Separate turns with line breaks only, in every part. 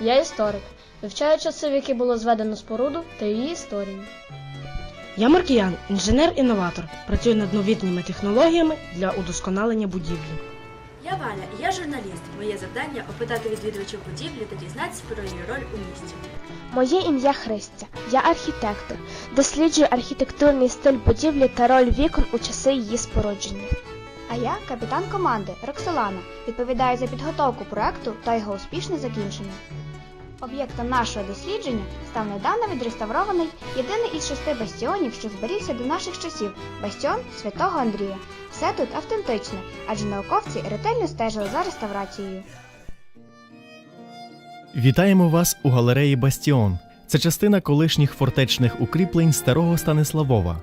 Я історик. Вивчаю часи, в які було зведено споруду та її історію.
Я Маркіян, інженер-інноватор. Працюю над новітніми технологіями для удосконалення будівлі.
Я Валя, і я журналіст. Моє завдання опитати відвідувачів будівлі та дізнатися про її роль у місті.
Моє ім'я Христя. Я архітектор. Досліджую архітектурний стиль будівлі та роль вікон у часи її спорудження.
Я капітан команди Роксолана. Відповідаю за підготовку проекту та його успішне закінчення. Об'єктом нашого дослідження став недавно відреставрований єдиний із шести бастіонів, що зберігся до наших часів бастіон святого Андрія. Все тут автентичне, адже науковці ретельно стежили за реставрацією.
Вітаємо вас у галереї Бастіон. Це частина колишніх фортечних укріплень старого Станиславова.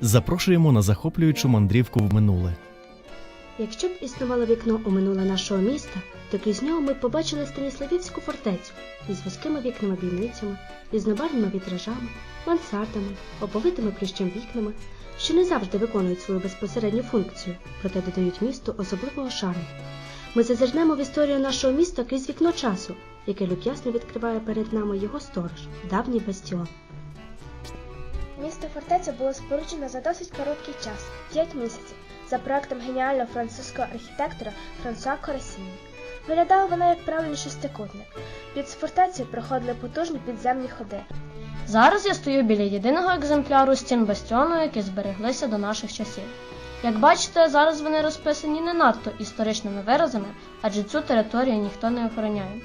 Запрошуємо на захоплюючу мандрівку в минуле.
Якщо б існувало вікно у минуле нашого міста, то крізь нього ми б побачили Станіславівську фортецю із вузькими вікнами бійницями, різнобарвними вітражами, мансардами, оповитими плющем вікнами, що не завжди виконують свою безпосередню функцію, проте додають місту особливого шарму. Ми зазирнемо в історію нашого міста крізь вікно часу, яке люб'язно відкриває перед нами його сторож, давній бастіон.
Місто фортеця було споруджено за досить короткий час 5 місяців, за проектом геніального французького архітектора Франсуа Корасіні. Виглядала вона як правильний шестикутник. Під фортецею проходили потужні підземні ходи.
Зараз я стою біля єдиного екземпляру стін бастіону, які збереглися до наших часів. Як бачите, зараз вони розписані не надто історичними виразами, адже цю територію ніхто не охороняє.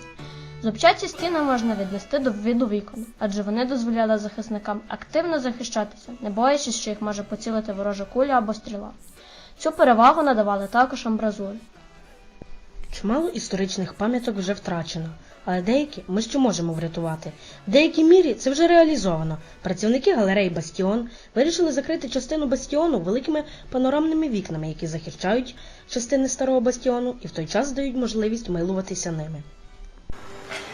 Зубчаті стіни можна віднести до виду вікон, адже вони дозволяли захисникам активно захищатися, не боячись, що їх може поцілити ворожа куля або стріла. Цю перевагу надавали також амбразури.
Чимало історичних пам'яток вже втрачено, але деякі ми ще можемо врятувати. В деякій мірі це вже реалізовано. Працівники галереї Бастіон вирішили закрити частину бастіону великими панорамними вікнами, які захищають частини старого бастіону і в той час дають можливість милуватися ними.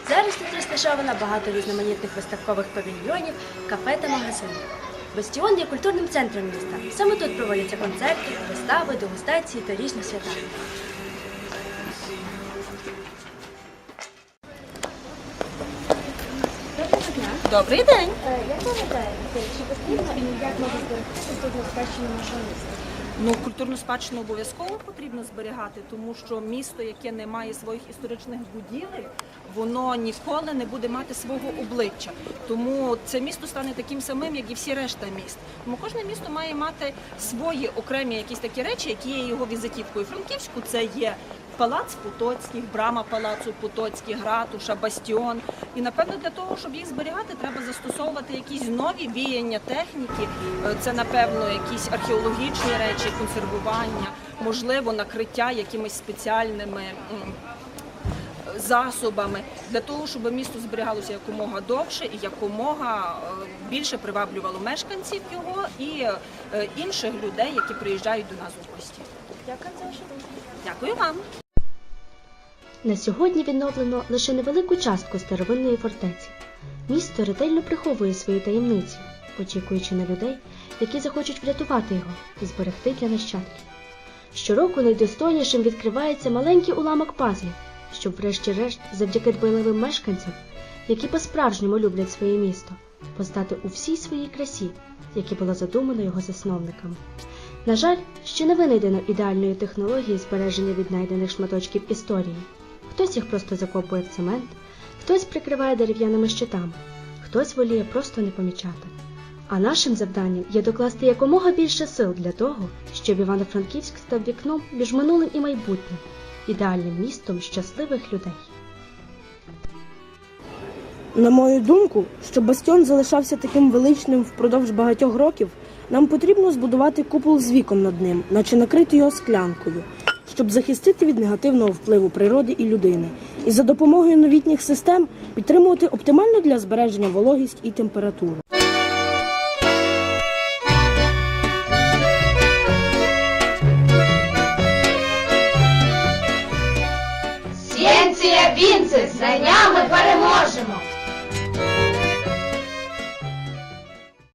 Зараз тут розташовано багато різноманітних виставкових павільйонів, кафе та магазинів. Бастіон є культурним центром міста. Саме тут проводяться концерти, вистави, дегустації та різні свята. Добрий день!
Як ви чи потрібно і як можна зберегти культурну спадщину нашого міста?
Ну, культурну спадщину обов'язково потрібно зберігати, тому що місто, яке не має своїх історичних будівель, воно ніколи не буде мати свого обличчя. Тому це місто стане таким самим, як і всі решта міст. Тому кожне місто має мати свої окремі якісь такі речі, які є його візитівкою. Франківську це є палац Потоцьких, брама палацу Потоцьких, ратуша, бастіон. І напевно для того, щоб їх зберігати, треба застосовувати якісь нові віяння техніки. Е, Це напевно якісь археологічні речі, консервування, можливо, накриття якимись спеціальними. Засобами для того, щоб місто зберігалося якомога довше і якомога е, більше приваблювало мешканців його і е, інших людей, які приїжджають до нас у гості.
Дякую за вашу.
Дякую вам.
На сьогодні відновлено лише невелику частку старовинної фортеці. Місто ретельно приховує свої таємниці, очікуючи на людей, які захочуть врятувати його і зберегти для нащадків. Щороку найдостойнішим відкривається маленький уламок пазлів, щоб врешті-решт, завдяки дбайливим мешканцям, які по-справжньому люблять своє місто, постати у всій своїй красі, які було задумано його засновниками. На жаль, ще не винайдено ідеальної технології збереження віднайдених шматочків історії. Хтось їх просто закопує в цемент, хтось прикриває дерев'яними щитами, хтось воліє просто не помічати. А нашим завданням є докласти якомога більше сил для того, щоб Івано-Франківськ став вікном між минулим і майбутнім, ідеальним містом щасливих людей.
На мою думку, щоб бастіон залишався таким величним впродовж багатьох років, нам потрібно збудувати купол з віком над ним, наче накрити його склянкою, щоб захистити від негативного впливу природи і людини, і за допомогою новітніх систем підтримувати оптимальну для збереження вологість і температуру.
Сєнція Вінцес, знаннями переможемо!